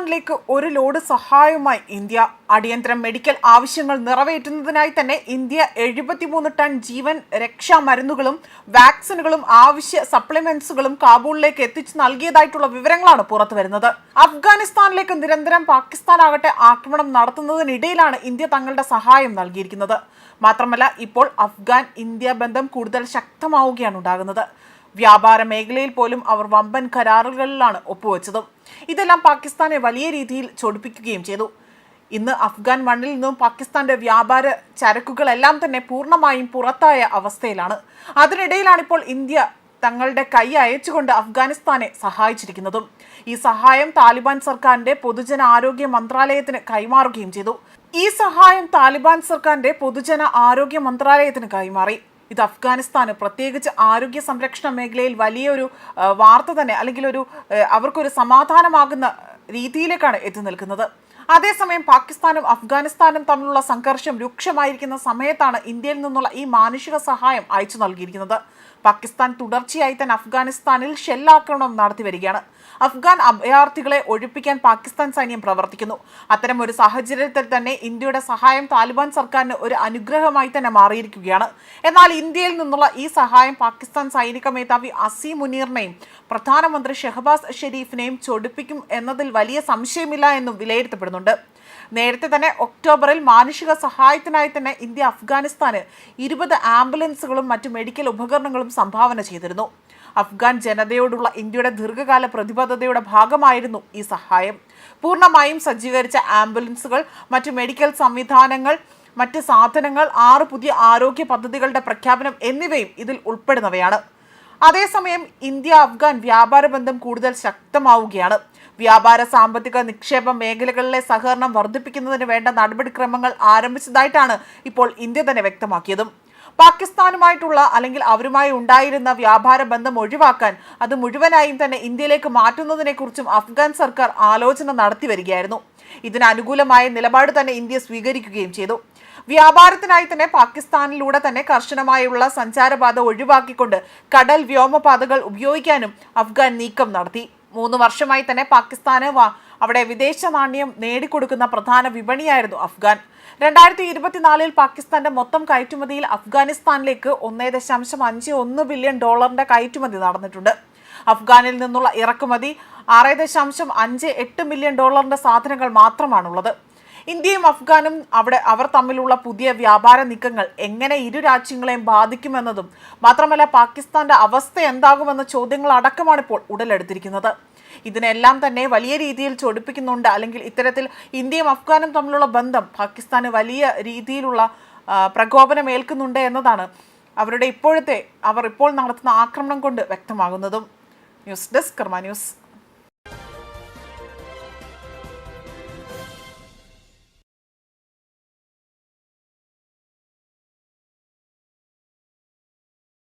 പാകിസ്ഥാനിലേക്ക് ഒരു ലോഡ് സഹായവുമായി ഇന്ത്യ അടിയന്തര മെഡിക്കൽ ആവശ്യങ്ങൾ നിറവേറ്റുന്നതിനായി തന്നെ ഇന്ത്യ എഴുപത്തിമൂന്ന് ടൺ ജീവൻ രക്ഷാ മരുന്നുകളും വാക്സിനുകളും ആവശ്യ സപ്ലിമെന്റ്സുകളും കാബൂളിലേക്ക് എത്തിച്ചു നൽകിയതായിട്ടുള്ള വിവരങ്ങളാണ് പുറത്തു വരുന്നത്. അഫ്ഗാനിസ്ഥാനിലേക്ക് നിരന്തരം പാകിസ്ഥാൻ പാകിസ്ഥാനാകട്ടെ ആക്രമണം നടത്തുന്നതിനിടയിലാണ് ഇന്ത്യ തങ്ങളുടെ സഹായം നൽകിയിരിക്കുന്നത്. മാത്രമല്ല ഇപ്പോൾ അഫ്ഗാൻ ഇന്ത്യ ബന്ധം കൂടുതൽ ശക്തമാവുകയാണ് ഉണ്ടാകുന്നത്. വ്യാപാര മേഖലയിൽ പോലും അവർ വമ്പൻ കരാറുകളിലാണ് ഒപ്പുവെച്ചതും. ഇതെല്ലാം പാകിസ്ഥാനെ വലിയ രീതിയിൽ ചൊടിപ്പിക്കുകയും ചെയ്തു. ഇന്ന് അഫ്ഗാൻ മണ്ണിൽ നിന്നും പാകിസ്ഥാന്റെ വ്യാപാര ചരക്കുകളെല്ലാം തന്നെ പൂർണമായും പുറത്തായ അവസ്ഥയിലാണ്. അതിനിടയിലാണ് ഇപ്പോൾ ഇന്ത്യ തങ്ങളുടെ കൈ അയച്ചുകൊണ്ട് അഫ്ഗാനിസ്ഥാനെ സഹായിച്ചിരിക്കുന്നതും. ഈ സഹായം താലിബാൻ സർക്കാരിന്റെ പൊതുജന ആരോഗ്യ മന്ത്രാലയത്തിന് കൈമാറുകയും ചെയ്തു. ഈ സഹായം താലിബാൻ സർക്കാരിന്റെ പൊതുജന ആരോഗ്യ മന്ത്രാലയത്തിന് കൈമാറി. ഇത് അഫ്ഗാനിസ്ഥാന് പ്രത്യേകിച്ച് ആരോഗ്യ സംരക്ഷണ മേഖലയിൽ വലിയൊരു വാർത്ത തന്നെ അല്ലെങ്കിൽ ഒരു അവർക്കൊരു സമാധാനമാകുന്ന രീതിയിലേക്കാണ് എത്തി നിൽക്കുന്നത്. അതേസമയം പാകിസ്ഥാനും അഫ്ഗാനിസ്ഥാനും തമ്മിലുള്ള സംഘർഷം രൂക്ഷമായിരിക്കുന്ന സമയത്താണ് ഇന്ത്യയിൽ നിന്നുള്ള ഈ മാനുഷിക സഹായം അയച്ചു നൽകിയിരിക്കുന്നത്. പാകിസ്ഥാൻ തുടർച്ചയായി തന്നെ അഫ്ഗാനിസ്ഥാനിൽ ഷെല്ലാക്രമണം നടത്തി വരികയാണ്. അഫ്ഗാൻ അഭയാർത്ഥികളെ ഒഴിപ്പിക്കാൻ പാകിസ്ഥാൻ സൈന്യം പ്രവർത്തിക്കുന്നു. അത്തരം ഒരു സാഹചര്യത്തിൽ തന്നെ ഇന്ത്യയുടെ സഹായം താലിബാൻ സർക്കാരിന് ഒരു അനുഗ്രഹമായി തന്നെ മാറിയിരിക്കുകയാണ്. എന്നാൽ ഇന്ത്യയിൽ നിന്നുള്ള ഈ സഹായം പാകിസ്ഥാൻ സൈനിക മേധാവി അസീം മുനീറിനെയും പ്രധാനമന്ത്രി ഷെഹബാസ് ഷെരീഫിനെയും ചൊടിപ്പിക്കും എന്നതിൽ വലിയ സംശയമില്ല എന്നും വിലയിരുത്തപ്പെടുന്നുണ്ട്. നേരത്തെ തന്നെ ഒക്ടോബറിൽ മാനുഷിക സഹായത്തിനായി തന്നെ ഇന്ത്യ അഫ്ഗാനിസ്ഥാന് ഇരുപത് ആംബുലൻസുകളും മറ്റു മെഡിക്കൽ ഉപകരണങ്ങളും സംഭാവന ചെയ്തിരുന്നു. അഫ്ഗാൻ ജനതയോടുള്ള ഇന്ത്യയുടെ ദീർഘകാല പ്രതിബദ്ധതയുടെ ഭാഗമായിരുന്നു ഈ സഹായം. പൂർണമായും സജ്ജീകരിച്ച ആംബുലൻസുകൾ മറ്റു മെഡിക്കൽ സംവിധാനങ്ങൾ മറ്റ് സാധനങ്ങൾ ആറ് പുതിയ ആരോഗ്യ പദ്ധതികളുടെ പ്രഖ്യാപനം എന്നിവയും ഇതിൽ ഉൾപ്പെടുന്നവയാണ്. അതേസമയം ഇന്ത്യ അഫ്ഗാൻ വ്യാപാര ബന്ധം കൂടുതൽ ശക്തമാവുകയാണ്. വ്യാപാര സാമ്പത്തിക നിക്ഷേപ മേഖലകളിലെ സഹകരണം വർദ്ധിപ്പിക്കുന്നതിന് വേണ്ട നടപടിക്രമങ്ങൾ ആരംഭിച്ചതായിട്ടാണ് ഇപ്പോൾ ഇന്ത്യ തന്നെ വ്യക്തമാക്കിയതും. പാകിസ്ഥാനുമായിട്ടുള്ള അല്ലെങ്കിൽ അവരുമായി ഉണ്ടായിരുന്ന വ്യാപാര ബന്ധം ഒഴിവാക്കാൻ അത് മുഴുവനായും തന്നെ ഇന്ത്യയിലേക്ക് മാറ്റുന്നതിനെക്കുറിച്ചും അഫ്ഗാൻ സർക്കാർ ആലോചന നടത്തി വരികയായിരുന്നു. ഇതിന് അനുകൂലമായ നിലപാട് തന്നെ ഇന്ത്യ സ്വീകരിക്കുകയും ചെയ്തു. വ്യാപാരത്തിനായി തന്നെ പാകിസ്ഥാനിലൂടെ തന്നെ കർശനമായുള്ള സഞ്ചാരപാത ഒഴിവാക്കിക്കൊണ്ട് കടൽ വ്യോമപാതകൾ ഉപയോഗിക്കാനും അഫ്ഗാൻ നീക്കം നടത്തി. മൂന്ന് വർഷമായി തന്നെ പാകിസ്ഥാന് അവിടെ വിദേശ നാണ്യം നേടിക്കൊടുക്കുന്ന പ്രധാന വിപണിയായിരുന്നു അഫ്ഗാൻ. രണ്ടായിരത്തി ഇരുപത്തിനാലിൽ പാകിസ്ഥാന്റെ മൊത്തം കയറ്റുമതിയിൽ അഫ്ഗാനിസ്ഥാനിലേക്ക് ഒന്നേ ദശാംശം അഞ്ച് ഒന്ന് ബില്യൺ ഡോളറിന്റെ കയറ്റുമതി നടന്നിട്ടുണ്ട്. അഫ്ഗാനിൽ നിന്നുള്ള ഇറക്കുമതി ആറ് ദശാംശം അഞ്ച് എട്ട് മില്യൺ ഡോളറിന്റെ സാധനങ്ങൾ മാത്രമാണുള്ളത്. ഇന്ത്യയും അഫ്ഗാനും അവിടെ അവർ തമ്മിലുള്ള പുതിയ വ്യാപാര നീക്കങ്ങൾ എങ്ങനെ ഇരു രാജ്യങ്ങളെയും ബാധിക്കുമെന്നതും മാത്രമല്ല പാകിസ്ഥാന്റെ അവസ്ഥ എന്താകുമെന്ന ചോദ്യങ്ങൾ അടക്കമാണ് ഇപ്പോൾ ഉടലെടുത്തിരിക്കുന്നത്. ഇതിനെല്ലാം തന്നെ വലിയ രീതിയിൽ ചൊടിപ്പിക്കുന്നുണ്ട്. അല്ലെങ്കിൽ ഇത്തരത്തിൽ ഇന്ത്യയും അഫ്ഗാനും തമ്മിലുള്ള ബന്ധം പാകിസ്ഥാന് വലിയ രീതിയിലുള്ള പ്രകോപനം ഏൽക്കുന്നുണ്ട് എന്നതാണ് അവരുടെ ഇപ്പോഴത്തെ അവർ ഇപ്പോൾ നടത്തുന്ന ആക്രമണം കൊണ്ട് വ്യക്തമാകുന്നതും. News desk Karma news.